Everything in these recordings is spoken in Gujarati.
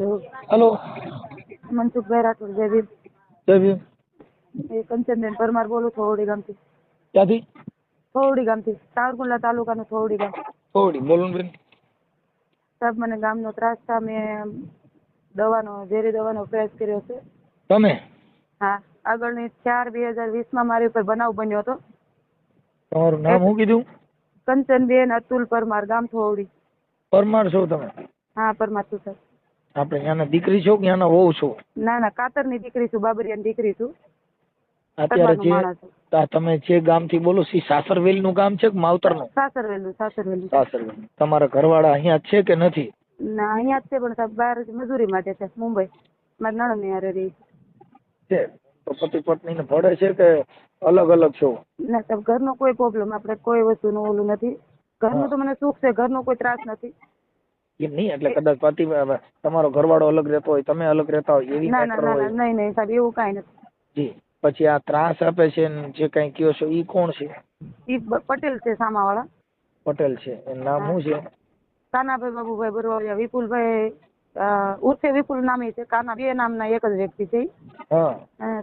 હલો. મનસુખભાઈ રાઠોડ જયભીમ જય ભીમ. એ કંચનબેન પરમાર બોલું થોડી ગામથી. ક્યાંથી? થોડી ગામથી. સાવરકુંડલા તાલુકાનું થોડી ગામ. થોડી બોલો ને બેન. સાહેબ મને ગામનો ત્રાસ થા મેં દવાનો ઝેરી દવાનો પ્રયાસ કર્યો છે. તમે? હા. આગળની ચાર બે હજાર વીસમાં મારી ઉપર બનાવ બન્યો હતો. તમારું નામ શું કીધું? કંચનબેન અતુલ પરમાર ગામ થોવડી પરમાર છો તમે? હા પરમાર છું સર આપણે ત્યાંના દીકરી છો કે ત્યાંના વહુ છો? ના ના કાતરની દીકરી છું બાબરિયાની દીકરી છું. અત્યારે જે. તમે જે ગામથી બોલો છો સાસરવેલનું ગામ છે કે માવતરનું? સાસરવેલનું સાસરવેલ તમારા ઘરવાળા અહીંયા છે કે નથી? ના અહીંયા જ છે પણ સાહેબ બહાર મજૂરી માટે છે મુંબઈ. મારા નણંદની હારે રહી. છે. તો પતિ પત્નીને ભળે છે કે અલગ અલગ છો? ના સાહેબ ઘરનો કોઈ પ્રોબ્લેમ આપણે કોઈ વસ્તુનું ઓલું નથી. ઘરનું તો મને સુખ છે ઘરનો કોઈ ત્રાસ નથી. એમ નહીં? એટલે કદાચ પતિ તમારો ઘરવાળો અલગ રહેતો હોય તમે અલગ રહેતા હોય એવી ના ના ના નહીં નહીં સાહેબ એવું કાંઈ નથી. જી. પછી આ ત્રાસ આપે છે ને જે કઈ કયો છો ઈ કોણ છે? ઈ પટેલ છે સામાવાળા. પટેલ છે. એનું નામ શું છે? કાનાભાઈ બાબુભાઈ બરોડિયા વિપુલભાઈ ઉર્ફે વિપુલ નામે છે. કાના બે નામના એક જ વ્યક્તિ છે. હા.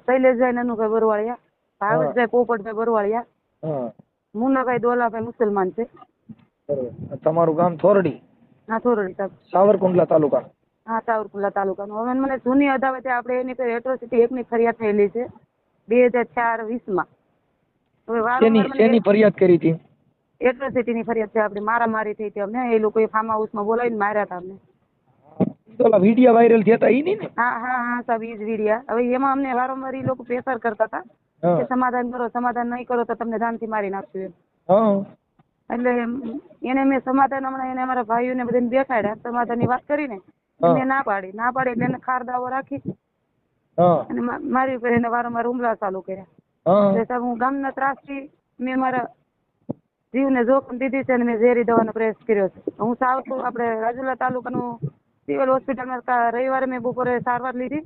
શૈલેષભાઈ નનુભાઈ બરવાળિયા ભાવેશભાઈ પોપટભાઈ બરવાળિયા મુન્નાભાઈ દોલાભાઈ મુસલમાન છે. તમારું ગામ થોરડી? હા થોરડી સાહેબ સાવરકુંડલા તાલુકા. હા સાવરકુંડલા તાલુકાનો. હવે મને જૂની અદાવતે આપણે એની પર એટ્રોસિટી એકની ફરિયાદ થયેલી છે બે હજાર ચાર વીસમાં. હવે વારંવાર શેની ફરિયાદ કરી હતી? એટ્રોસિટીની ફરિયાદ છે આપણે મારામારી થઈ હતી અમને. એ લોકોએ ફાર્મ હાઉસમાં બોલાવીને માર્યા હતા અમને. વિડિયા વાયરલ થયા હતા ઈ નહીં ને? હા હા હા સાહેબ ઈ જ વિડિયા હવે એમાં અમને વારંવાર એ લોકો પ્રેશર કરતા હતા કે સમાધાન કરો સમાધાન નહીં કરો તો તમને જાનથી મારી નાખશું એમ. હા. એટલે એને મેં સમાધાન હમણાં એને અમારા ભાઈઓને બધાને બેસાડ્યા સમાધાનની વાત કરીને એને ના પાડી. ના પાડી એટલે એને ખારદાવો રાખી. અને મારી ઉપર એને વારંવાર હુમલા ચાલુ કર્યા. હા. એટલે સાહેબ હું ગામના ત્રાસથી મેં મારા જીવને જોખમ દીધી છે અને મેં ઝેરી દવાનો પ્રયાસ કર્યો છે. હું સાવ આપણે રાજુલા તાલુકાનું સિવિલ હોસ્પિટલમાં રવિવારે મેં બપોરે સારવાર લીધી.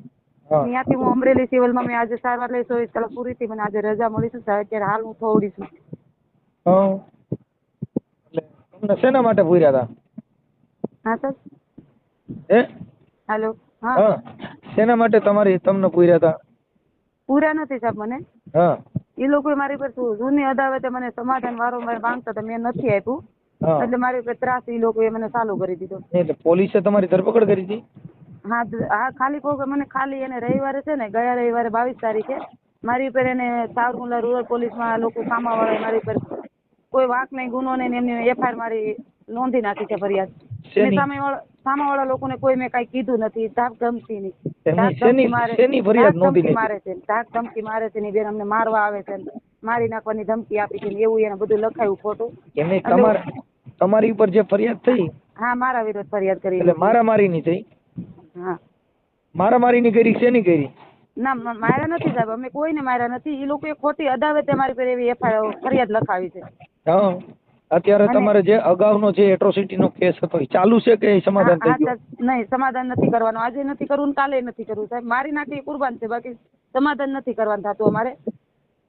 ત્યાંથી હું અમરેલી સિવિલમાં મેં આજે સારવાર લઈ ચોવીસ કલાક પૂરી થઈ મને આજે રજા મળી છે. સાહેબ અત્યારે હાલ હું થોડી છું. તમને શેના માટે પૂર્યા હતા હા સર હે? હેલો. હા. શેના માટે તમારી તમને પૂર્યા હતા પૂરા નથી સાહેબ મને. હા. એ લોકો મારી પર જૂની અદાવતે મને સમાધાન વારંવાર માંગતા હતા મેં નથી આપ્યું. એટલે મારી ઉપર ત્રાસ એ લોકોએ મને ચાલુ કરી દીધો. એટલે પોલીસે તમારી ધરપકડ કરી હતી હા હા ખાલી કહું કે મને ખાલી એને રવિવારે છે ને ગયા રવિવારે બાવીસ તારીખે મારી ઉપર એને સાવરકુંડલા રૂરલ પોલીસમાં લોકો સામાવાળાએ મારી ઉપર કોઈ વાંક નહીં ગુનો નહીં એમની એફઆઈઆર મારી નોંધી નાખી છે ફરિયાદ. સામે? સામેવાળા સામાવાળા લોકોને કોઈ મેં કઈ કીધું નથી ધાક ધમકી ધમકી મારે છે ધાક ધમકી મારે છે ને બેન અમને મારવા આવે છે મારી નાખવાની ધમકી આપી છે એવું એને બધું લખાયું ખોટું. એમને તમારી ઉપર જે ફરિયાદ થઈ? હા મારા વિરુદ્ધ ફરિયાદ કરી એટલે મારામારીની થઈ? હા. મારામારીની કરી શેની કરી? ના માર્યા નથી સાહેબ અમે કોઈને માર્યા નથી. એ લોકોએ ખોટી અદાવતે મારી પર એવી એફઆઈઆર ફરિયાદ લખાવી છે. હા. અત્યારે તમારે જે અગાઉનો જે એટ્રોસિટી નો કેસ હતો એ ચાલુ છે કે એ સમાધાન થઈ ગયું? નહીં સમાધાન નથી કરવાનું. આજે નથી કરવું કાલે નથી કરવું સાહેબ મારી નાખી કુરબાન છે બાકી સમાધાન નથી કરવાનું થતું અમારે.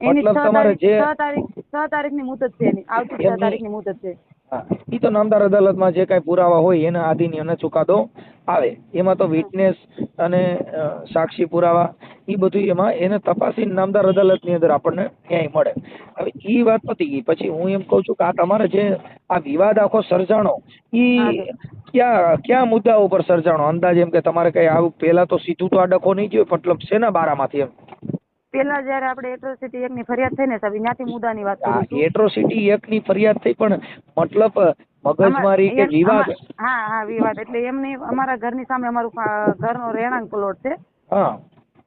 એની મતલબ છ તમારે તારીખ જે- છ તારીખ છ તારીખની મુદત છે એની આવતી છ તારીખની મુદત છે. એ તો નામદાર અદાલતમાં જે કાંઈ પુરાવા હોય એના આધીન એને ચુકાદો આવે. એમાં તો વિટનેસ અને સાક્ષી પુરાવા એ બધું એમાં એને તપાસી નામદાર અદાલતની અંદર આપણને ન્યાય મળે. હવે એ વાત પતી ગઈ. પછી હું એમ કહું છું કે આ તમારે જે આ વિવાદ આખો સર્જાણો એ ક્યાં ક્યાં મુદ્દા ઉપર સર્જાણો? અંદાજ એમ કે તમારે કઈ આવું પહેલા તો સીધું તો આ ડખો નહીં ગયો મતલબ શેના બારામાંથી એમ? પેલા જયારે આપણે એટ્રોસિટી એકની ફરિયાદ થઈ ને સાહેબ ત્યાંથી મુદ્દાની વાત આ એક ની એટ્રોસિટી એકની ફરિયાદ થઈ પણ મતલબ મગજમારી કે વિવાદ? હા હા વિવાદ. એટલે એમની અમારા ઘરની સામે અમારું ઘર ઘરનો રહેણાંક પ્લોટ છે. હા.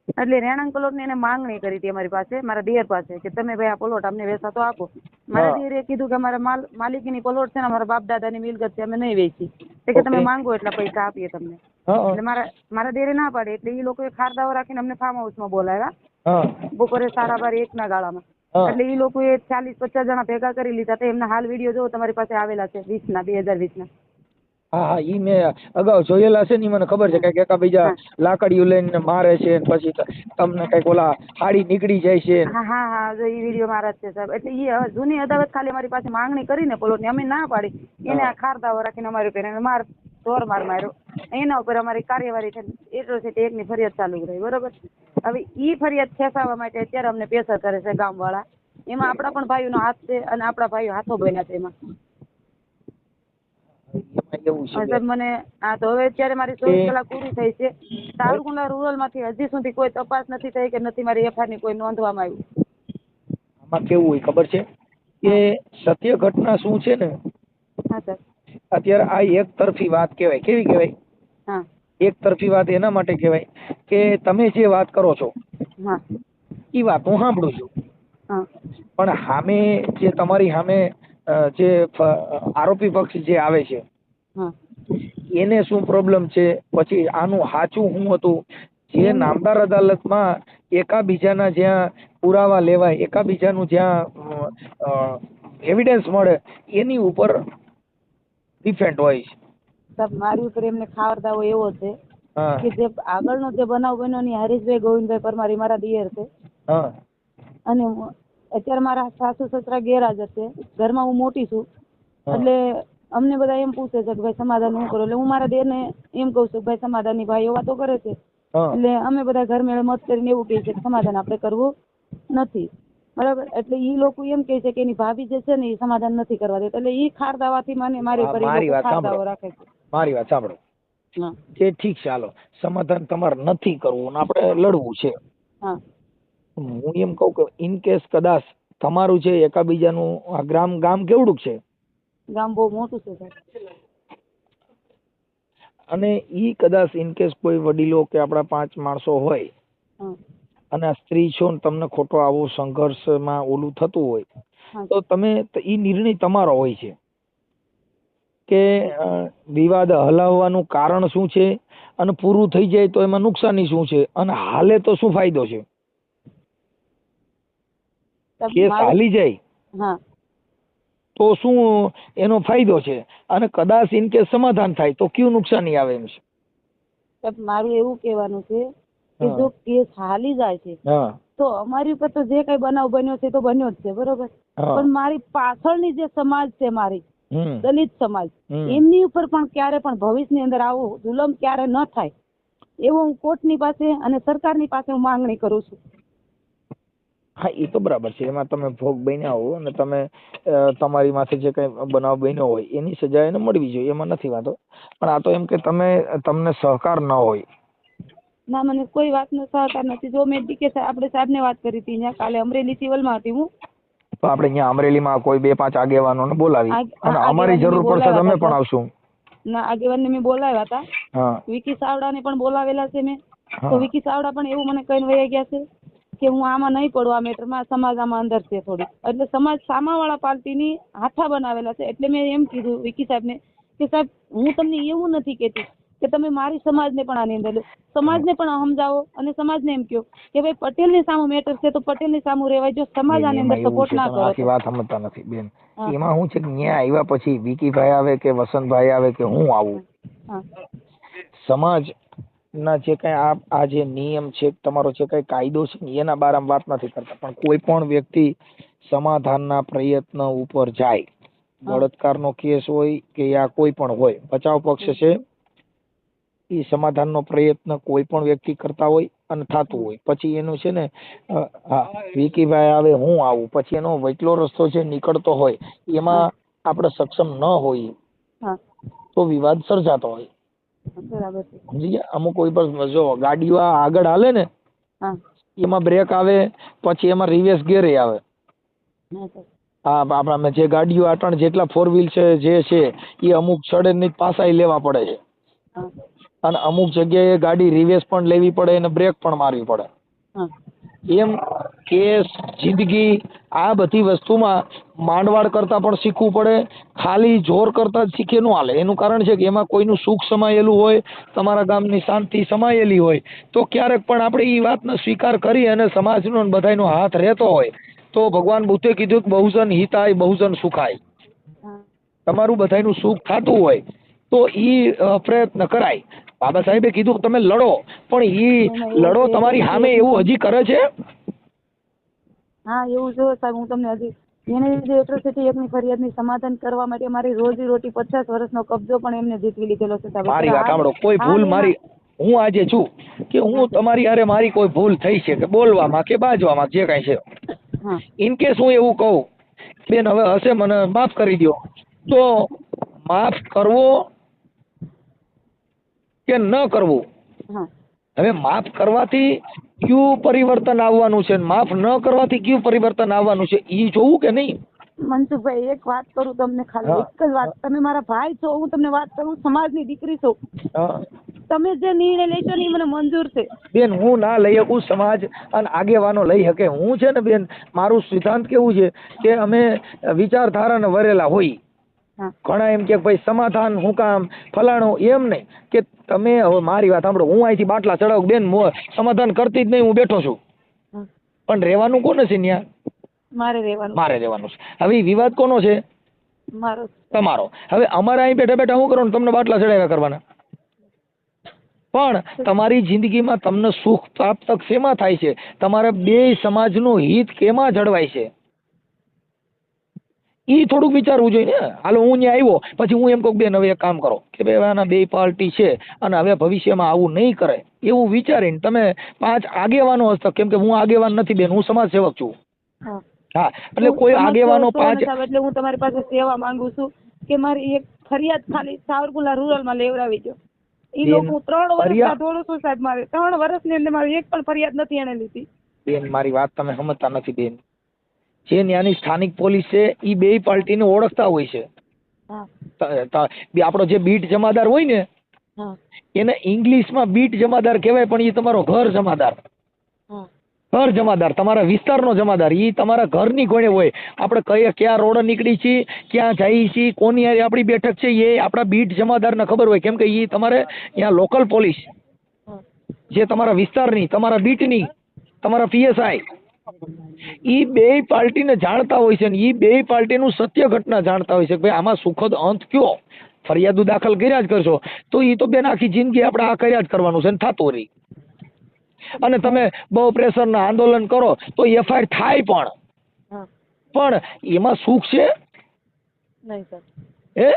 એટલે રહેણાંક પ્લોટની એને માંગણી કરી હતી અમારી પાસે મારા દિયર પાસે કે તમે ભાઈ આ પ્લોટ અમને વેચાતો આપો. મારા દિયરે કીધું કે અમારા માલ માલિકીની પ્લોટ છે ને અમારા બાપ દાદાની મિલકત છે અમે નહીં વેચી. કે તમે માંગો એટલા પૈસા આપીએ તમને. એટલે મારા મારા દિયરે ના પાડે એટલે એ લોકોએ ખારદાઓ રાખીને અમને ફાર્મ હાઉસમાં બોલાવ્યા. હા. બપોરે સાડા બાર એકના ગાળામાં. એટલે એ લોકોએ ચાલીસ પચાસ જણા ભેગા કરી લીધા. તો એમના હાલ વીડિયો જો તમારી પાસે આવેલા છે વીસના બે હજાર વીસના. હા હા ઈ મેં અગાઉ જોયેલા છે ને મને ખબર છે. કંઈક એકાબીજા લાકડીઓ લઈને મારે છે ને પછી તમને કંઈક ઓલા હાડી નીકળી જાય છે હા હા હા જો ઈ વીડિયો મારા જ છે સાહેબ. એટલે ઈ જૂની અદાવત ખાલી અમારી પાસે માંગણી કરીને પ્લોટની અમે ના પાડી. એને આ ખારદાવો રાખીને અમારી ઉપર એને માર જોર માર માર્યો. એના ઉપર અમારી કાર્યવાહી થઈ એટ્રોસિટી એકની ફરિયાદ ચાલુ રહી બરોબર? હવે ઈ ફરિયાદ ખેંચાવવા માટે અત્યારે અમને પ્રેશર કરે છે ગામવાળા. એમાં આપણા પણ ભાઈઓનો હાથ છે અને આપણા ભાઈઓ હાથો બન્યા છે એમાં. મને હા તો હવે અત્યારે મારી ચોવીસ કલાક પૂરી થઈ છે. સાવરકુંડલા રૂરલમાંથી હજી સુધી કોઈ તપાસ નથી થઈ કે નથી મારી એફઆઈઆરની કોઈ નોંધવામાં આવ્યું આમાં કેવું હોય ખબર છે? કે સત્ય ઘટના શું છે ને? હા સર. અત્યારે આ એક તરફી વાત કહેવાય. કેવી કહેવાય? હા. એક તરફી વાત એના માટે કહેવાય કે તમે જે વાત કરો છો હા. એ વાત હું સાંભળું છું. હા. પણ સામે જે તમારી સામે જે આરોપી પક્ષ જે આવે છે એને શું પ્રોબ્લેમ છે? પછી આનું સાચું શું હતું? જે નામદાર અદાલતમાં એકાબીજાના જ્યાં પુરાવા લેવાય એકાબીજાનું જ્યાં એવિડન્સ મળે એની ઉપર ડિફેન્ટ હોય છે. સાહેબ મારી ઉપર એમને ખાવરદાવો એવો છે કે જે આગળનો જે બનાવ બન્યો ની હરીશભાઈ ગોવિંદભાઈ પરમાર મારા દિયર છે. હા. અને હું- અત્યારે મારા સાસુ સસરા ગેરહાજર છે. ઘરમાં હું મોટી છું. એટલે અમને બધા એમ પૂછે છે કે ભાઈ સમાધાન હું કરો? એટલે હું મારા દેરને એમ કહું છું કે ભાઈ સમાધાનની ભાઈઓ વાતો કરે છે. એટલે અમે બધા ઘર મેળે મત કરીને એવું કહીએ છે કે સમાધાન આપણે કરવું નથી. બરાબર? એટલે ઈ લોકો એમ કહે છે કે એની ભાભી જે છે ને એ સમાધાન નથી કરવા દેતા. એટલે ઈ ખાર દાવાથી મને મારી ઉપર મારી વાત ખાર સાંભળો. રાખે છે. મારી વાત સાંભળો. જે ઠીક છે હાલો. સમાધાન તમારે નથી કરવું ને આપણે લડવું છે. હા. હું એમ કહું કે ઇન કેસ કદાચ તમારું છે એકાબીજાનું આ ગ્રામ ગામ કેવડું છે? ગામ બહુ મોટું છે સાહેબ. અને ઈ કદાચ ઇન કેસ કોઈ વડીલો કે આપણા પાંચ માણસો હોય અને આ સ્ત્રી છો ને તમને ખોટો આવો સંઘર્ષમાં ઓલું થતું હોય તો તમે ઈ નિર્ણય તમારો હોય છે. કે વિવાદ હલાવવાનું કારણ શું છે? અને પૂરું થઈ જાય તો એમાં નુકસાની શું છે? અને હાલે તો શું ફાયદો છે? કેસ હાલી જાય. હા. તો શું એનો ફાયદો છે? અને કદાચ ઇન કેસ સમાધાન થાય તો કયું નુકસાની આવે એમ છે? મારું એવું કહેવાનું છે કે જો કેસ હાલી જાય છે તો અમારી ઉપર તો જે કઈ બનાવ બન્યો છે તો બન્યો જ છે બરોબર? પણ મારી પાછળની જે સમાજ છે મારી દલિત સમાજ એમની ઉપર પણ ક્યારે પણ ભવિષ્યની અંદર આવું જુલમ ક્યારે ન થાય એવો હું કોર્ટની પાસે અને સરકારની પાસે હું માંગણી કરું છું. હા એ તો બરાબર છે. એમાં તમે ભોગ બન્યા હો અને તમે તમારી માથે જે કઈ બનાવ બન્યો હોય એની સજા એને મળવી જોઈએ એમાં નથી વાંધો. પણ આ તો એમ કે તમે તમને સહકાર ન હોય. ના મને કોઈ વાતનો સહકાર નથી. જો મેં ડીકે આપણે સાહેબને વાત કરી હતી અહીંયા કાલે અમરેલી સિવિલમાં હતી હું. તો આપણે અહીંયા અમરેલીમાં કોઈ બે પાંચ આગેવાનોને બોલાવી. અને અમારી જરૂર પડશે તમે પણ આવશું. ના આગેવાનને મેં બોલાવ્યા હતા. વિકી સાવડાને પણ બોલાવેલા છે મેં. તો વિકી સાવડા પણ એવું મને કહીને વયા ગયા છે. કે હું આમાં નહીં પડું આ મેટરમાં સમાજ આમાં અંદર છે થોડી એટલે સમાજ સામાવાળા પાર્ટીની હાથા બનાવેલા છે. એટલે મેં એમ કીધું વિકી સાહેબને કે સાહેબ હું તમને એવું નથી કહેતી કે તમે મારી સમાજને પણ આની અંદર લો. સમાજને પણ સમજાવો અને સમાજને એમ કહો કે ભાઈ પટેલની સામે મેટર છે તો પટેલની સામે રહેવાય. જો સમાજ આની અંદર સપોર્ટ ના કરો આખી વાત સમજતા નથી બેન. એમાં હું છે કે ન્યા આવ્યા પછી વિકીભાઈ આવે કે વસંતભાઈ આવે કે હું આવું? સમાજ ના જે કઈ આ આ જે નિયમ છે તમારો જે કઈ કાયદો છે ને એના બારામાં વાત નથી કરતા. પણ કોઈ પણ વ્યક્તિ સમાધાનના પ્રયત્ન ઉપર જાય. હા. બળાત્કારનો કેસ હોય કે યા કોઈ પણ હોય બચાવ પક્ષ છે એ સમાધાનનો પ્રયત્ન કોઈ પણ વ્યક્તિ કરતા હોય અને થતું હોય. પછી એનું છે ને અ, હા વિકીભાઈ આવે હું આવું. પછી એનો વચલો રસ્તો છે નીકળતો હોય એમાં આપણે સક્ષમ ન હોઈએ હા. તો વિવાદ સર્જાતો હોય. બરાબર સમજી ગયા? અમુક કોઈ પણ જો ગાડીઓ આગળ હાલે ને એમાં બ્રેક આવે પછી એમાં રિવર્સ ગેરે આવે. હા આપણા જે ગાડીઓ આટણ જેટલા ફોર વ્હીલ છે જે છે એ અમુક સડે ની પાસા લેવા પડે છે. અને અમુક જગ્યાએ ગાડી રિવર્સ પણ લેવી પડે અને બ્રેક પણ મારવી પડે. હા. એમ કેસ જિંદગી આ બધી વસ્તુમાં માંડવાળ કરતાં પણ શીખવું પડે ખાલી જોર કરતાં જ શીખે ન હાલે. એનું કારણ છે કે એમાં કોઈનું સુખ સમાયેલું હોય તમારા ગામની શાંતિ સમાયેલી હોય તો ક્યારેક પણ આપણે એ વાતનો સ્વીકાર કરી અને સમાજનો ને બધાયનો હાથ રહેતો હોય તો ભગવાન બુદ્ધે કીધું કે બહુજન હિતાય બહુજન સુખાય. તમારું બધાનું સુખ થતું હોય તો એ પ્રયત્ન કરાય. બાબા સાહેબે કીધું તમે લડો. પણ એવું લડો તમારી સામે એવું હજી કરે છે? હા એવું જો સાહેબ હું તમને હજી એને જે એટ્રોસિટી એકની ફરિયાદની સમાધાન કરવા માટે મારી રોજી રોટી પચાસ વર્ષનો કબજો પણ એમને જીતવી લીધેલો છે સાહેબ. મારી વાત સાંભળો કોઈ ભૂલ મારી હું આજે છું કે હું તમારી હારે મારી કોઈ ભૂલ થઈ છે કે બોલવામાં કે બાજવામાં જે કાંઈ છે. ઇન કેસ હું એવું કહું બેન હવે હશે મને માફ કરી દો તો માફ કરવો કે ન કરવું? હવે માફ કરવાથી કયું પરિવર્તન આવવાનું છે? ને માફ ન કરવાથી કયું પરિવર્તન આવવાનું છે? એ જોવું કે નહીં? મનસુખભાઈ એક વાત કરું તમને ખાલી. એક જ વાત. તમે મારા ભાઈ છો હું તમને વાત કરું સમાજની દીકરી છો. તમે જે નિર્ણય લેશો ને એ મને મંજૂર છે. બેન હું ના લઈ શકું સમાજ અને આગેવાનો લઈ શકે. હું છે ને બેન મારું સિદ્ધાંત કેવું છે કે અમે વિચારધારાને વરેલા હોય. ઘણા એમ કે ભાઈ સમાધાન હું કામ ફલાણું એમ નહીં કે તમે હવે મારી વાત સાંભળો. હું અહીંથી બાટલા ચડાવું બેન સમાધાન કરતી જ નહીં હું બેઠો છું. પણ રહેવાનું કોને છે ત્યાં મારે રહેવાનું મારે રહેવાનું છે. હવે વિવાદ કોનો છે? મારો તમારો. હવે અમારે અહીં બેઠા બેઠા શું કરવાનું તમને બાટલા ચડાવ્યા કરવાના? પણ તમારી જિંદગીમાં તમને સુખ પ્રાપ્ત શેમાં થાય છે? તમારા બે સમાજનું હિત કેમાં જળવાય છે? ઈ થોડુંક વિચારવું જોઈએ ને. હાલો હું ત્યાં આવ્યો પછી હું એમ કહું બેન હવે એક કામ કરો. કે ભાઈ આના બે પાર્ટી છે અને હવે ભવિષ્યમાં આવું નહીં કરે એવું વિચારીને તમે પાંચ આગેવાનો હસ્તક કેમ કે હું આગેવાન નથી બેન હું સમાજ સેવક છું. હા. એટલે કોઈ આગેવાનો પાંચ એટલે હું તમારી પાસે સેવા માંગુ છું કે મારી એક ફરિયાદ ખાલી સાવરકુંડલા રૂરલમાં લેવડાવી દો. એ લોકો ત્રણ વર્ષ દોડું છું સાહેબ મારે. ત્રણ વર્ષની અંદર મારી એક પણ ફરિયાદ નથી એને લીધી. બેન મારી વાત તમે સમજતા નથી બેન. જે ત્યાંની સ્થાનિક પોલીસ છે એ બે પાર્ટીને ઓળખતા હોય છે. આપણો જે બીટ જમાદાર હોય ને એને ઇંગ્લિશમાં બીટ જમાદાર કહેવાય પણ એ તમારો ઘર જમાદાર. ઘર જમાદાર તમારા વિસ્તારનો જમાદાર એ તમારા ઘરની કોણે હોય. આપણે કયા ક્યાં રોડ નીકળી છીએ ક્યાં જઈએ છીએ કોની આપણી બેઠક છે એ આપણા બીટ જમાદારને ખબર હોય. કેમ કે એ તમારે ત્યાં લોકલ પોલીસ. જે તમારા વિસ્તારની તમારા બીટની તમારા પીએસઆઈ ઈ બે પાર્ટીને જાણતા હોય છે ને એ બે પાર્ટીનું સત્ય ઘટના જાણતા હોય છે કે ભાઈ આમાં સુખદ અંત કયો? ફરિયાદો દાખલ કર્યા જ કરશો. તો એ તો બેન આખી જિંદગી આપણે આ કર્યા જ કરવાનું છે ને થતું રહી. અને તમે બહુ પ્રેશરના આંદોલન કરો તો એફઆઈઆર થાય પણ. પણ એમાં સુખ છે? નહીં સર. હે?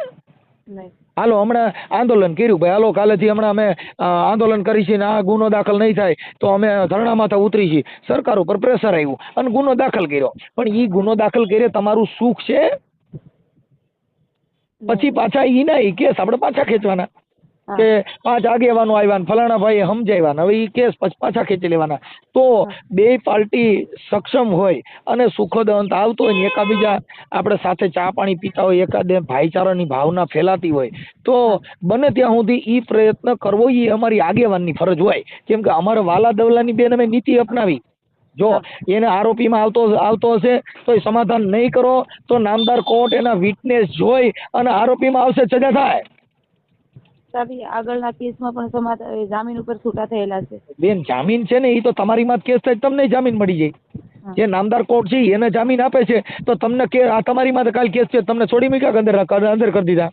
હાલો હમણાં આંદોલન કર્યું ભાઈ. હાલો કાલેથી હમણાં અમે આંદોલન કરી છીએ ને આ ગુનો દાખલ નહીં થાય તો અમે ધરણામાં તો ઉતરી છીએ. સરકાર ઉપર પ્રેશર આવ્યું અને ગુનો દાખલ કર્યો. પણ ઈ ગુનો દાખલ કર્યો તમારું સુખ છે? પછી પાછા એ ના એ કેસ આપણે પાછા ખેંચવાના. કે પાંચ આગેવાનો આવ્યા ફલાણા ભાઈએ સમજાવ્યા હવે એ કેસ પછી પાછા ખેંચી લેવાના. તો બે પાર્ટી સક્ષમ હોય અને સુખદ અંત આવતો હોય ને એકાબીજા આપણે સાથે ચા પાણી પીતા હોય એકાદ ભાઈચારાની ભાવના ફેલાતી હોય તો બને ત્યાં સુધી એ પ્રયત્ન કરવો એ અમારી આગેવાનની ફરજ હોય. કેમ કે અમારે વાલા દવલાની બેન અમે નીતિ અપનાવી. જો એને આરોપીમાં આવતો આવતો હશે તો સમાધાન નહીં કરો તો નામદાર કોર્ટ એના વિટનેસ જોઈ અને આરોપીમાં આવશે સજા થાય. સાહેબ આગળના કેસમાં પણ જામીન ઉપર છૂટા થયેલા છે. બેન જામીન છે ને એ તો તમારીમાં કેસ થાય તમને જામીન મળી જાય. જે નામદાર કોર્ટ છે એને જામીન આપે છે તો તમને કે આ તમારી માં કાલ કેસ છે તમને છોડી મૂક્યા કે અંદર અંદર કરી દીધા?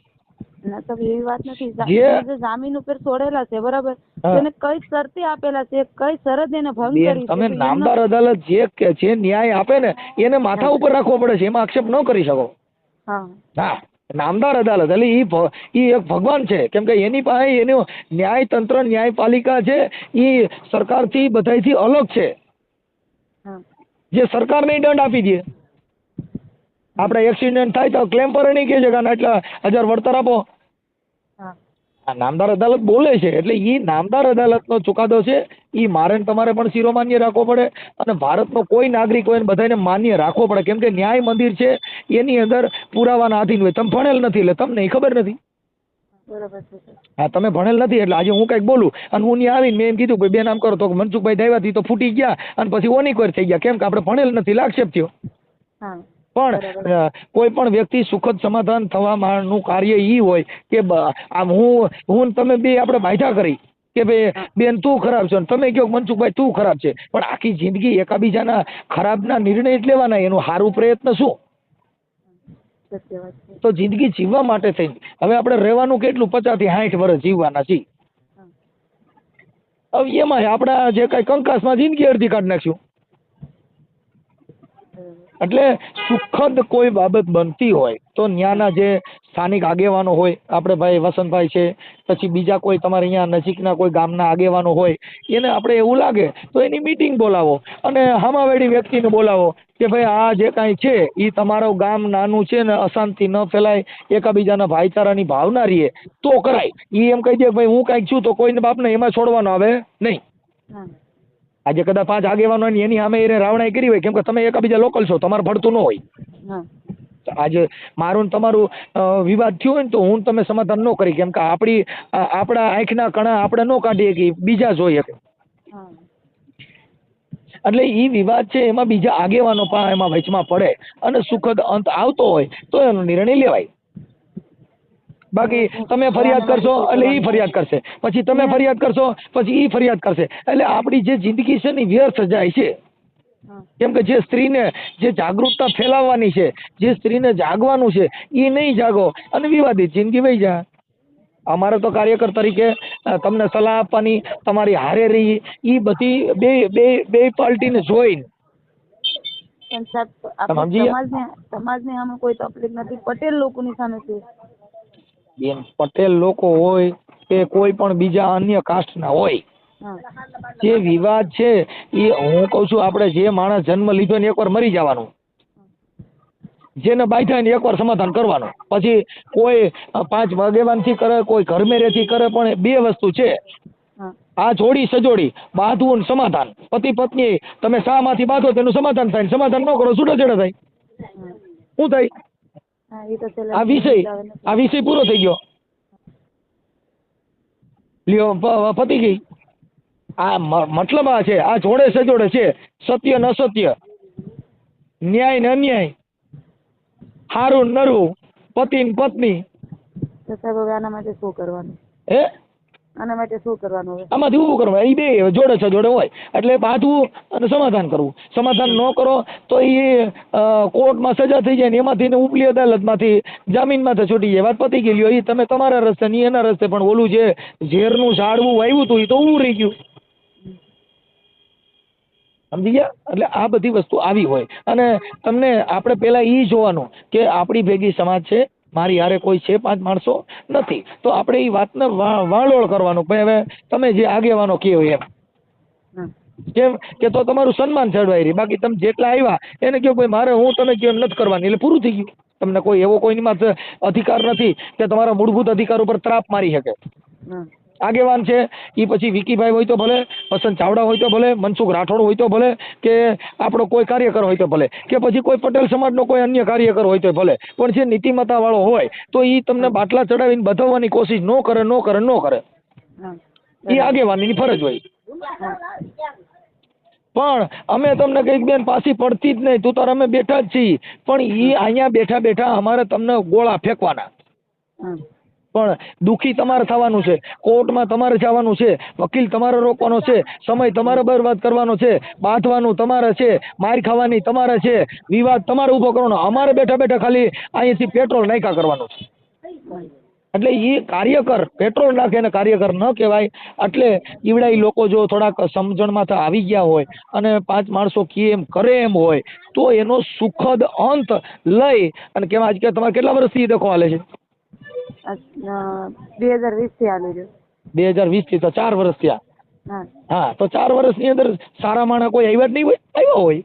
ના સાહેબ એવી વાત નથી. એને જામીન ઉપર છોડેલા છે બરાબર. તેને કઈ શરતે આપેલા છે કઈ શરત એને ભંગ કરી તમે નામદાર અદાલત જે કે જે ન્યાય આપે ને એને માથા ઉપર રાખવો પડે છે એમાં આક્ષેપ ન કરી શકો. હા. હા. નામદાર અદાલત એટલે એ એ એક ભગવાન છે. કેમ કે એની પાસે એનું ન્યાયતંત્ર ન્યાયપાલિકા છે ઈ સરકારથી બધાયથી અલગ છે. જે સરકારને દંડ આપી દે. આપણે એક્સિડન્ટ થાય તો ક્લેમ પર નહીં કહે છે કે આટલા એટલા હજાર વળતર આપો. આ નામદાર અદાલત બોલે છે એટલે એ નામદાર અદાલતનો ચુકાદો છે એ મારે ને તમારે પણ શિરોમાન્ય રાખવો પડે અને ભારતનો કોઈ નાગરિક હોય બધાને માન્ય રાખવો પડે. કેમ કે ન્યાય મંદિર છે એની અંદર પુરાવાના આધીન હોય. તમે ભણેલ નથી એટલે તમને ખબર નથી. બરાબર હા તમે ભણેલ નથી એટલે આજે હું કંઈક બોલું અને હું ત્યાં આવીને મેં એમ કીધું કે બે નામ કરો તો મનસુખભાઈ દાવ્યાથી તો ફૂટી ગયા અને પછી ઓનિકવાર થઈ ગયા. કેમ કે આપણે ભણેલ નથી. લાક્ષેપ થયો. હા. પણ કોઈ પણ વ્યક્તિ સુખદ સમાધાન થવાનું કાર્ય ઈ હોય કે આમ હું હું તમે બે આપણે બાયઠા કરી કે ભાઈ બેન તું ખરાબ છે તમે કહો કે મનસુખભાઈ તું ખરાબ છે પણ આખી જિંદગી એકાબીજાના ખરાબના નિર્ણય જ લેવાના એનું સારું પ્રયત્ન શું? તો જિંદગી જીવવા માટે થઈ હવે આપણે રહેવાનું કેટલું? પચાસથી સાઠ વર્ષ જીવવાના છીએ. હવે એમાં આપણા જે કઈ કંકાસમાં જિંદગી અડધી કાઢી નાખશું બરાબર. એટલે સુખદ કોઈ બાબત બનતી હોય તો ત્યાંના જે સ્થાનિક આગેવાનો હોય, આપણે ભાઈ વસંતભાઈ છે, પછી બીજા કોઈ તમારે અહીંયા નજીકના કોઈ ગામના આગેવાનો હોય, એને આપણે એવું લાગે તો એની મિટિંગ બોલાવો અને હામાવેડી વ્યક્તિને બોલાવો કે ભાઈ આ જે કાંઈ છે એ તમારો ગામ નાનું છે ને અશાંતિ ન ફેલાય, એકાબીજાના ભાઈચારાની ભાવના રહીએ, તો કરાય. એ એમ કહી દે ભાઈ હું કાંઈક છું તો કોઈને બાપને એમાં છોડવાનો આવે, નહીં. આજે કદાચ પાંચ આગેવાનો હોય એની સામે એને રાવણાઈ કરી હોય કેમ કે તમે એકબીજા લોકલ છો તમારે ભળતું ન હોય. આજે મારું તમારું વિવાદ થયો હોય ને તો હું તમે સમાધાન ન કરી કેમ કે આપણી આપણા આંખના કણા આપણે ન કાઢીએ કે બીજા જોઈએ એટલે એ વિવાદ છે એમાં બીજા આગેવાનો પણ એમાં વચમાં પડે અને સુખદ અંત આવતો હોય તો એનો નિર્ણય લેવાય. બાકી તમે ફરિયાદ કરશો એટલે એ ફરિયાદ કરશે. પછી તમે ફરિયાદ કરશો પછી એ ફરિયાદ કરશે. એટલે આપણી જે જિંદગી છે ને વ્યર્થ જાય છે. કેમ કે જે સ્ત્રીને જે જાગૃતતા ફેલાવવાની છે જે સ્ત્રીને જાગવાનું છે એ નહીં જાગો અને વિવાદિત જિંદગી વહી જાય. અમારે તો કાર્યકર તરીકે તમને સલાહ આપવાની તમારી હારે રહી એ બધી બે બે બે પાર્ટીને જોઈને. પણ સાહેબ સમાજને સમાજને આમાં કોઈ તકલીફ નથી. પટેલ લોકોની સામે છે. બેન પટેલ લોકો હોય કે કોઈ પણ બીજા અન્ય કાસ્ટના હોય જે વિવાદ છે એ હું કહું છું આપણે જે માણસ જન્મ લીધો ને એકવાર મરી જવાનું. જેને બાંધ્યા ને એકવાર સમાધાન કરવાનું. પછી કોઈ પાંચ વાગેવાનથી કરે કોઈ ઘરમેરેથી કરે પણ બે વસ્તુ છે. આ જોડી સજોડી બાંધવું ને સમાધાન. પતિ પત્ની તમે શામાંથી બાંધો તેનું સમાધાન થાય ને સમાધાન ન કરો છૂટાછેડા થાય. શું થાય? આ વિષય આ વિષય પૂરો થઈ ગયો. લ્યો પતી ગઈ. આ મતલબ આ છે આ જોડે સજોડે છે સત્ય ને અસત્ય ન્યાય ને અન્યાય હારું ને નરવું પતિ ને પત્ની. આના માટે શું કરવાનું? હે? આના માટે શું કરવાનું હવે? આમાંથી ઊભું કરવું એ બે જોડે છે જોડે હોય. એટલે પાછું અને સમાધાન કરવું. સમાધાન ન કરો તો એ કોર્ટમાં સજા થઈ જાય ને એમાંથી ને ઉપલી અદાલતમાંથી જામીનમાંથી છૂટી જાય. વાત પતી ગઈ લ્યો એ તમે તમારા રસ્તે નહીં એના રસ્તે પણ ઓલું જે ઝેરનું ઝાડવું વાવ્યું હતું એ તો ઊભું રહી ગયું. સમજી ગયા? એટલે આ બધી વસ્તુ આવી હોય. અને તમને આપણે પહેલા એ જોવાનું કે આપણી ભેગી સમાજ છે. મારી હારે કોઈ છે પાંચ માણસો? નથી. તો આપણે એ વાતને વાળોળ કરવાનું. ભાઈ હવે તમે જે આગેવાનો કહો એમ. કેમ કે તો તમારું સન્માન જળવાઈ રહી. બાકી તમે જેટલા આવ્યા એને કહો ભાઈ મારે હું તમે કહો એમ નથી કરવાની. એટલે પૂરું થઈ ગયું. તમને કોઈ એવો કોઈની અધિકાર નથી કે તમારા મૂળભૂત અધિકાર ઉપર ત્રાપ મારી શકે. આગેવાન છે. એ પછી વિકીભાઈ હોય તો ભલે વસંત ચાવડા હોય તો ભલે મનસુખ રાઠોડ હોય તો ભલે કે આપણો કોઈ કાર્યકર હોય તો ભલે કે પછી કોઈ પટેલ સમાજનો કોઈ અન્ય કાર્યકર હોય તો ભલે. પણ જે નીતિમત્તા વાળો હોય તો એ તમને બાટલા ચડાવીને બધાવવાની કોશિશ ન કરે ન કરે ન કરે. એ આગેવાનીની ફરજ હોય. પણ અમે તમને કંઈક બેન પાછી પડતી જ નહીં. તું તાર અમે બેઠા જ છીએ. પણ એ અહીંયા બેઠા બેઠા અમારે તમને ગોળા ફેંકવાના. પણ દુઃખી તમારે થવાનું છે, કોર્ટમાં તમારે જવાનું છે, વકીલ તમારે રોકવાનો છે, સમય તમારે બરબાદ કરવાનો છે, બાંધવાનું તમારે છે, માર ખાવાની તમારે છે, વિવાદ તમારે ઊભો કરવાનો, અમારે બેઠા બેઠા ખાલી અહીંયાથી પેટ્રોલ નાખ્યા કરવાનું છે. એટલે એ કાર્યકર, પેટ્રોલ નાખે ને કાર્યકર ન કહેવાય, એટલે ઈવડા એ લોકો જો થોડાક સમજણમાં આવી ગયા હોય, અને પાંચ માણસો કે એમ, કરે એમ હોય, તો એનો સુખદ અંત લઈ અને કેમ આજ કે તમારે કેટલા વર્ષથી દેખવા હાલે છે? બે હજાર વીસથી ચાલુ રહ્યું. બે હજાર વીસથી તો ચાર વર્ષ થયા. હા. હા તો ચાર વર્ષની અંદર સારા માણસ કોઈ આવ્યા જ નહીં હોય આવ્યા હોય.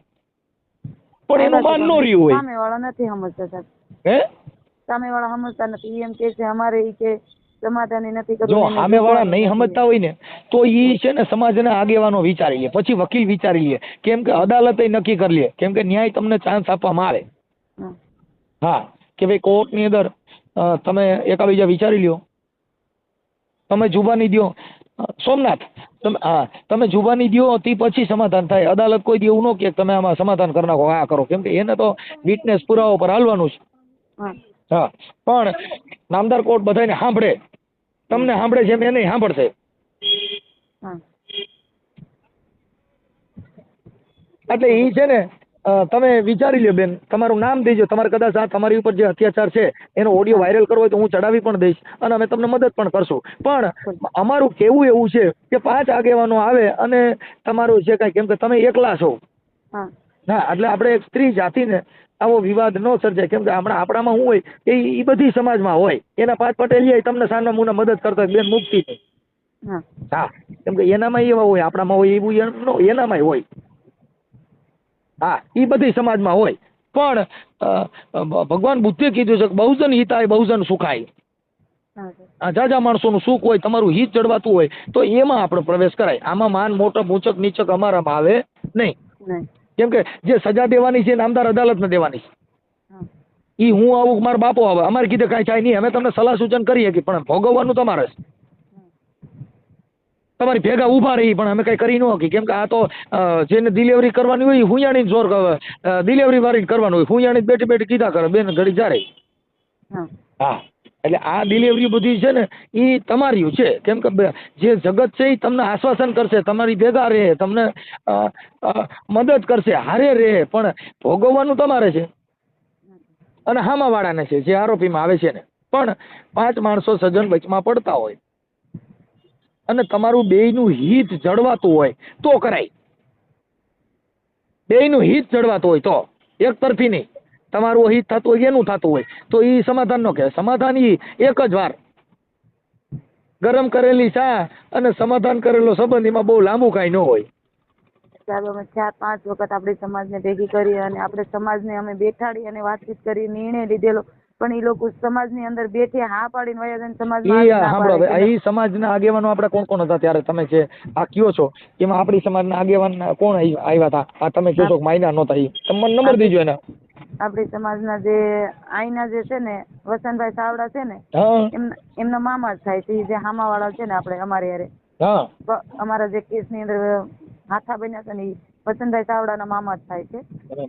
પણ એનું માન ન રહ્યું હોય. સામે વાળા નથી સમજતા સાહેબ. હે? સામે વાળા સમજતા નથી. ઈ એમ કે છે અમારે ઈ કે સમાધાની નથી કરવું જો સામે વાળા નહીં સમજતા હોય ને તો ઈ છે ને સમાજના આગેવાનો વિચારી લે. પછી વકીલ વિચારી લે. કેમ કે અદાલતે નક્કી કરી લે. કેમ કે ન્યાય તમને ચાન્સ આપવામાં આવે. હા. કે ભાઈ કોર્ટની અંદર અ, તમે એકાબીજા વિચારી લ્યો. તમે જુબાની દ્યો. સોમનાથ તમે હા તમે જુબાની દ્યો તે પછી સમાધાન થાય. અદાલત કોઈ દી એવું ન કે તમે આમાં સમાધાન કરી નાખો. આ કરો. કેમ કે એને તો વિટનેસ પુરાવા પર હાલવાનું છે. હા. પણ નામદાર કોર્ટ બધાને સાંભળે. તમને સાંભળે છે એમ એને સાંભળશે. એટલે એ છે ને તમે વિચારી લ્યો બેન તમારું નામ દેજો તમારે કદાચ આ તમારી ઉપર જે અત્યાચાર છે એનો ઓડિયો વાયરલ કરવો હોય તો હું ચડાવી પણ દઈશ અને અમે તમને મદદ પણ કરશું. પણ અમારું કેવું એવું છે કે પાંચ આગેવાનો આવે અને તમારું છે કાંઈ કેમ કે તમે એકલા છો. હા. ના એટલે આપણે એક સ્ત્રી જાતિને આવો વિવાદ ન સર્જાય. કેમ કે હમણાં આપણામાં શું હોય એ ઈ બધી સમાજમાં હોય. એના પાંચ પટેલિયા તમને સાના મુના મદદ કરતા બેન મુક્તિ. નહીં હા. હા કેમ કે એનામાં એવા હોય આપણામાં હોય એવું એનામાં એનામાંય હોય. હા એ બધી સમાજમાં હોય. પણ ભગવાન બુદ્ધે કીધું છે કે બહુજન હિતાય બહુજન સુખાય જાજા માણસોનું સુખ હોય તમારું હિત જળવાતું હોય તો એમાં આપણો પ્રવેશ કરાય. આમાં માન મોટપ ઊંચક નીચક અમારામાં આવે નહીં. કેમ કે જે સજા દેવાની છે નામદાર અદાલતને દેવાની. છે એ ઈ હું આવું મારા બાપો આવે. અમારે કીધે કાંઈ થાય નહીં. અમે તમને સલાહ સૂચન કરીએ કે પણ ભોગવવાનું તમારે. છે તમારી ભેગા ઊભા રહી પણ અમે કઈ કરી ન શકીએ. કેમ કે આ તો જેને ડિલિવરી કરવાની હોય હુંયાણી જોર ડિલિવરી વાળી કરવાનું હોય. હુંયાણી બેઠી બેઠી કીધા કરે બેન ઘડી જારે. હા. હા. એટલે આ ડિલિવરી બધી છે ને એ તમારી છે. કેમ કે જે જગત છે એ તમને આશ્વાસન કરશે તમારી ભેગા રહે તમને મદદ કરશે હારે રહે પણ ભોગવવાનું તમારે છે. અને હામાવાળાને છે જે આરોપીમાં આવે છે ને. પણ પાંચ માણસો સજ્જન વચમાં પડતા હોય. અને તમારું બેયનું હિત જળવાતું હોય તો કરાય. બેયનું હિત જળવાતું હોય તો. એક તરફી નહીં. તમારું હિત થતું હોય એનું થતું હોય તો એ સમાધાન નો કહેવાય. સમાધાન એ એક જ વાર. ગરમ કરેલી ચા અને સમાધાન કરેલો સંબંધ એમાં બહુ લાંબુ કાંઈ ન હોય. ચાલો, અમે ચાર, પાંચ વખત આપણે સમાજને ભેગી કરી અને આપણે સમાજને અમે બેઠાડી અને વાતચીત કરી, નિર્ણય લીધેલો. પણ એ લોકો સમાજની અંદર બેઠે હા પાડીને વયા જાય હવે કે સમાજના આગેવાનો આપણે કોણ કોણ હતા ત્યારે? તમે જે આ કયો છો? એમાં આપણી સમાજના આગેવાન કોણ આવ્યા હતા? આ તમે કહો છો માયના નહોતા એ તમે નંબર દેજો એના. આપણી સમાજના જે આઈના જે છે ને વસંતભાઈ સાવડા છે ને એમના મામા જ થાય છે. જે હામાવાળા છે ને આપણે અમારે હારે. અમારા જે કેસની અંદર હાથા બન્યા છે ને વસંતભાઈ ચાવડાના મામા જ થાય છે.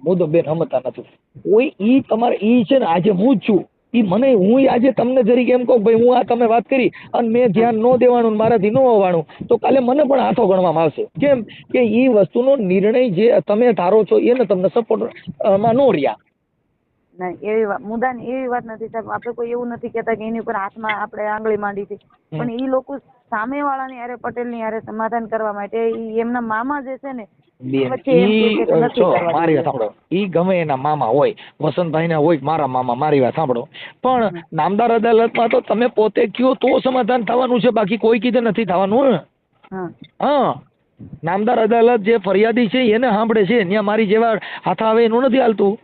મુદ્દો બેન સમજતા નથી. કોઈ ઈ તમારે ઈ છે ને આજે હું જ છું. ઈ મને હું આજે તમને જરીક એમ કહું ભાઈ હું આ તમે વાત કરી અને મેં ધ્યાન ન દેવાનું મારાથી ન હોવાનું. તો કાલે મને પણ હાથો ગણવામાં આવશે. કેમ કે ઈ વસ્તુનો નિર્ણય જે તમે ધારો છો એને તમને સપોર્ટમાં ન રહ્યા. નહીં એવી વાત મુદ્દાની એવી વાત નથી સાહેબ. આપણે કોઈ એવું નથી કહેતા કે એની ઉપર હાથમાં આપણે આંગળી માંડી છે. પણ એ લોકો સામેવાળાની પટેલ પટેલની હારે સમાધાન કરવા માટે ઈ એમના મામા જે છે ને બેન પછી એમ કહે ઈ છે કે નથી જો મારી વાત સાંભળો. ઈ ગમે એના મામા હોય વસંતભાઈ ના હોય મારા મામા મારી વાત સાંભળો. પણ નામદાર અદાલતમાં તો તમે પોતે કયો તો સમાધાન થવાનું છે બાકી કોઈ કીધે નથી થવાનું હા. હા. નામદાર અદાલત જે ફરિયાદી છે એને સાંભળે છે ત્યાં મારી જેવા હાથ આવે એનું નથી હાલતું.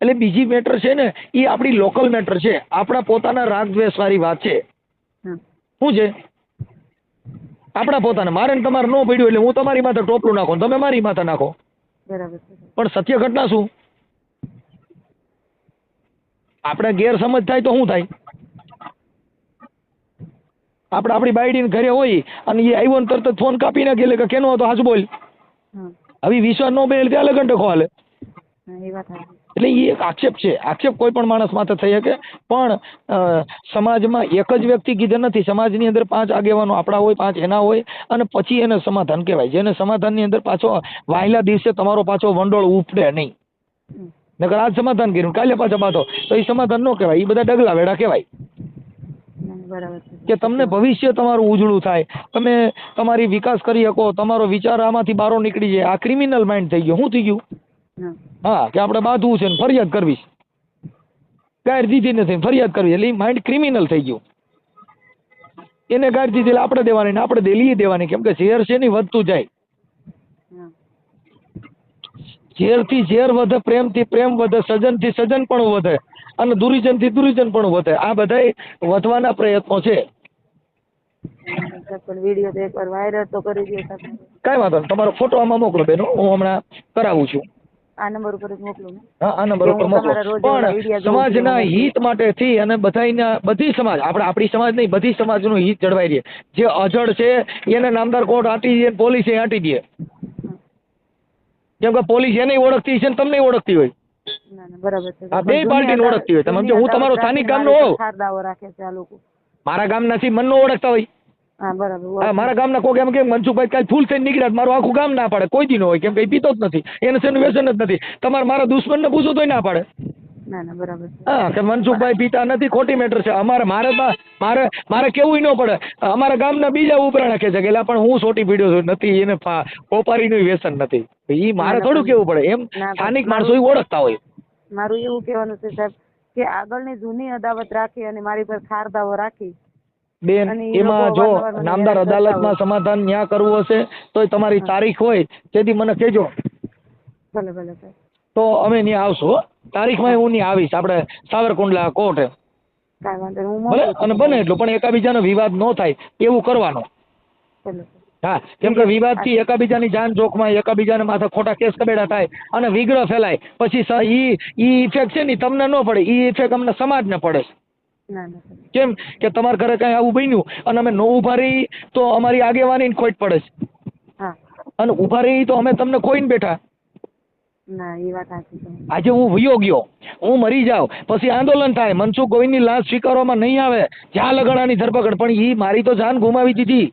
એટલે બીજી મેટર છે ને એ આપણી લોકલ મેટર છે. આપણા પોતાના રાગ દ્વેષ વાળી વાત છે. શું છે? આપણા પોતાના. મારે ને તમારે ન પડ્યું એટલે હું તમારી માથે ટોપલું નાખો તમે મારી માથે નાખો. બરાબર પણ સત્ય ઘટના શું? આપણે ગેરસમજ થાય તો શું થાય? આપણે આપણી બાયડીને ઘરે હોય અને એ આવ્યો ને તરત જ ફોન કાપી નાખે એટલે કે કેનો હતો? હાજુ બોલ. હવે વિશ્વાસ ન બેલ ત્યાં લગન ટકો હાલે. એ વાત એટલે એ એક આક્ષેપ છે. આક્ષેપ કોઈ પણ માણસ માથે થઈ શકે, પણ સમાજમાં એક જ વ્યક્તિ કીધે નથી. સમાજની અંદર પાંચ આગેવાનો આપણા હોય, પાંચ એના હોય, અને પછી એને સમાધાન કહેવાય. જેને સમાધાનની અંદર પાછો વાયલા દિવસે તમારો પાછો વંડોળ ઉપડે નહીં. નકર આજ સમાધાન કર્યું. કાલે પાછા બાંધો. તો એ સમાધાન ન કહેવાય. એ બધા ડગલા વેડા કહેવાય. કે તમને ભવિષ્ય તમારું ઉજળું થાય. તમે તમારી વિકાસ કરી શકો. તમારો વિચાર આમાંથી બારો નીકળી જાય. આ ક્રિમિનલ માઇન્ડ થઈ ગયો. શું થઈ ગયું? હા. કે આપણે બાંધવું છે ને ફરિયાદ કરવી. ગાયર દીધી નથી ફરિયાદ કરવી એટલે માઇન્ડ ક્રિમિનલ થઈ ગયું. એને ગાયર દીધી એટલે આપણે દેવાની ને આપણે દેલીએ દેવાની. કેમ કે ઝેર છે ને વધતું જાય? હા. ઝેરથી ઝેર વધે પ્રેમથી પ્રેમ વધે સજનથી સજન પણ વધે અને દુરીજનથી દુરીજન પણ વધે. આ બધાય વધવાના પ્રયત્નો છે. કઈ વીડિયો તો એકવાર વાયરલ તો કરી દો સાહેબ વાંધો નહીં. તમારો ફોટો આમાં મોકલો બેન. હું હમણાં કરાવું છું. આ નંબર ઉપર મોકલું હા આ નંબર ઉપર મોકલો. તમારા રોજ ઓલા વીડિયો પણ સમાજના હિત માટે થી અને બધાયના બધી સમાજ આપણે આપણી સમાજ નહીં બધી સમાજનું હિત જળવાઈ રહે. જે અજળ છે એને નામદાર કોર્ટ આટી દે પોલીસ એ આટી દે. કેમ કે પોલીસ એને ઓળખતી છે ને તમને ઓળખતી હોય. ના ના બરાબર છે. આ બેય પાર્ટીને ઓળખતી હોય. તમે સમજો, હું તમારો સ્થાનિક ગામનો હોઉં. મારા ગામના થી મનનો ઓળખતા હોય. હા બરાબર હા મારા ગામના એમ કે મનસુખભાઈ કાલ ફૂલ થઈને નીકળ્યા. મારું આખું ગામ ના પાડે કોઈ દી ન હોય કેમ કે પીતો જ નથી. એને શેનું વ્યસન જ નથી. તમારે મારા દુશ્મનને પૂછો તોય ના પાડે. ના ના બરાબર. હા કે મનસુખભાઈ પીતા નથી ખોટી મેટર છે. અમારે મારે મારે મારે કેવું ન પડે. અમારા ગામના બીજા ઉપરાણા કે છે કે "એલા પણ હું સોટી પીડ્યો છું નથી એને કોપારીનું વ્યસન નથી. એ મારે થોડું કેવું પડે. એમ સ્થાનિક માણસો ઓળખતા હોય. મારું એવું કહેવાનું છે સાહેબ કે આગળની જૂની અદાવત રાખી અને મારી પર ખાર દાવો રાખી. બેન એમાં જો નામદાર અદાલત અદાલતમાં સમાધાન ન્યા કરવું હશે તો તમારી તારીખ હોય તેથી મને કહેજો. ભલે ભલે તો અમે ત્યાં આવશું. તારીખમાં હું ત્યાં આવીશ આપણે સાવરકુંડલા કોર્ટે. ભલે અને બને એટલું પણ એકાબીજાનો વિવાદ ન થાય એવું કરવાનો. હા કેમ કે વિવાદથી એકાબીજાની જાન જોખમાય એકાબીજાને માથે ખોટા કેસ કબેડા થાય અને વિગ્રહ ફેલાય. પછી ઈ ઈ ઇફેક્ટ છે ને તમને ન પડે ઈ ઇફેક્ટ અમને સમાજને પડે. કેમ કે તમારા ઘરે કાંઈ આવું બન્યું અને અમે નો ઊભા રહી તો અમારી આગેવાની ખોટ પડે છે. અને ઊભા રહી તો અમે તમને ખોઈને બેઠા. એ આજે હું વયો ગયો. હું મરી જાઉં. પછી આંદોલન થાય. મનસુખ ગોવિંદની લાશ સ્વીકારવામાં નહીં આવે. જ્યાં લગાડાની ધરપકડ. પણ ઈ મારી તો જાન ગુમાવી દીધી.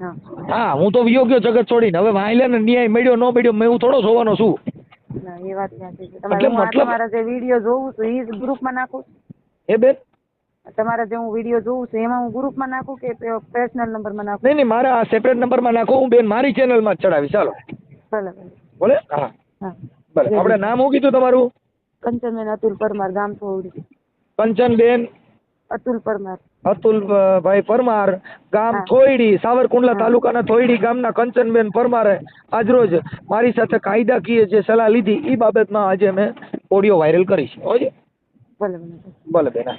હા. હા તો વયો ગયો જગત છોડીને. હવે વાંયલે ને ન્યાય મળ્યો ન મળ્યો મેં હું થોડો જોવાનો છું. એ એટલે મતલબ- મારા જે વીડિયો જોઉં છું એ ગ્રુપમાં નાખું એ બેન? તમારા જે હું વીડિયો જોઉં છું એમાં હું ગ્રુપમાં નાખું કે પર્સનલ નંબરમાં નાખું? નહીં નહીં મારા સેપરેટ નંબરમાં નાખો હું બેન મારી ચેનલમાં ચડાવી ચાલો ભલે ભલે. ભલે? હા. હા. ભલે. આપણે નામ શું કીધું તમારું? કંચનબેન અતુલ પરમાર ગામ થોડી કંચનબેન અતુલ પરમાર. અતુલ ભાઈ પરમાર ગામ થોઈડી સાવરકુંડલા. તાલુકાના થોઈડી ગામના કંચનબેન પરમારે આજરોજ મારી સાથે કાયદાકીય જે સલાહ લીધી એ બાબતમાં આજે મેં ઓડિયો વાયરલ કરી છે ભલે ભલે. ભલે બેન.